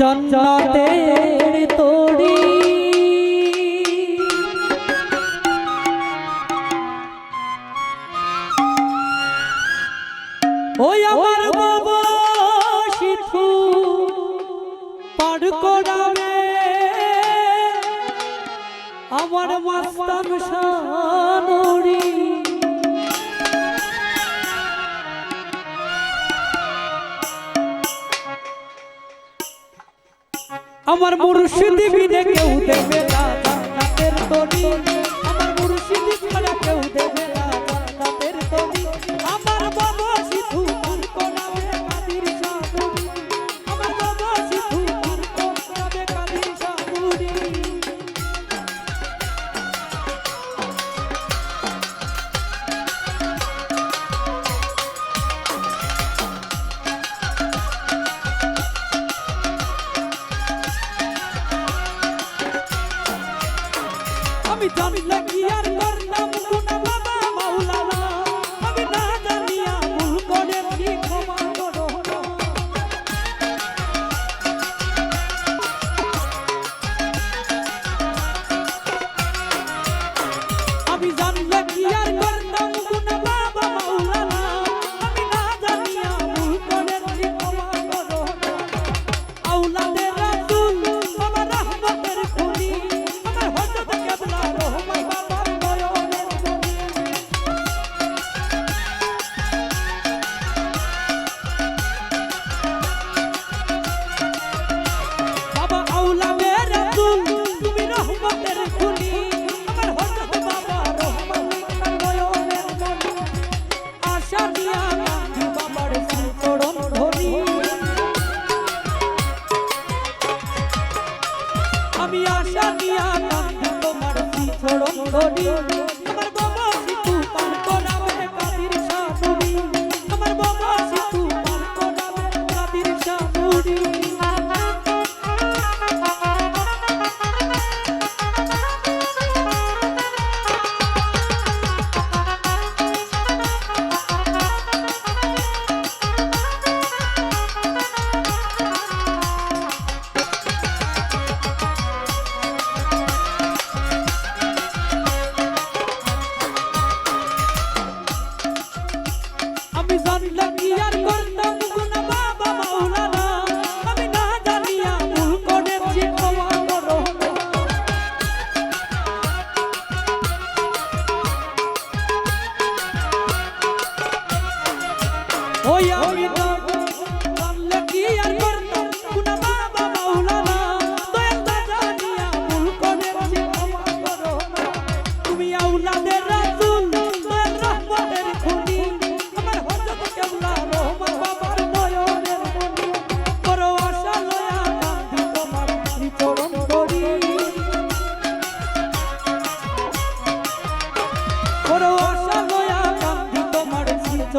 জন্নতের তোড়ি। ওই আমার বাবা শিশু পাড় করাবে আমার মাস্তান সানড়ি আমার মুর্শিদি বিনে কেউ দেবে না। জান্নাতের তরি আমার মুর্শিদি ছাড়া কেউ দেবে dummy, let me Lord.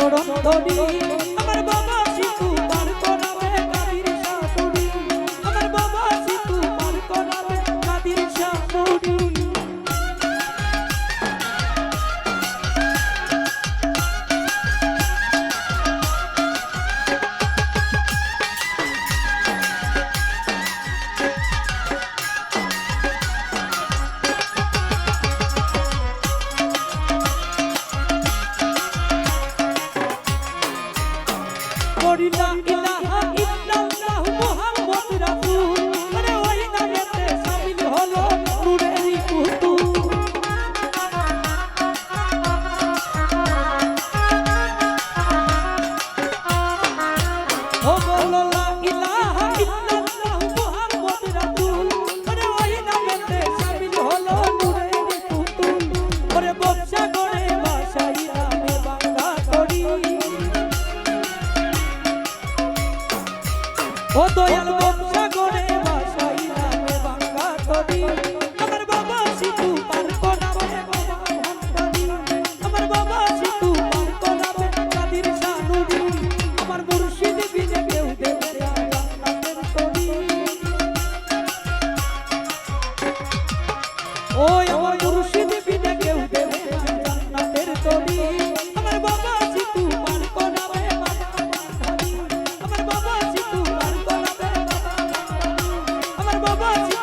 চরণ তরি বাবা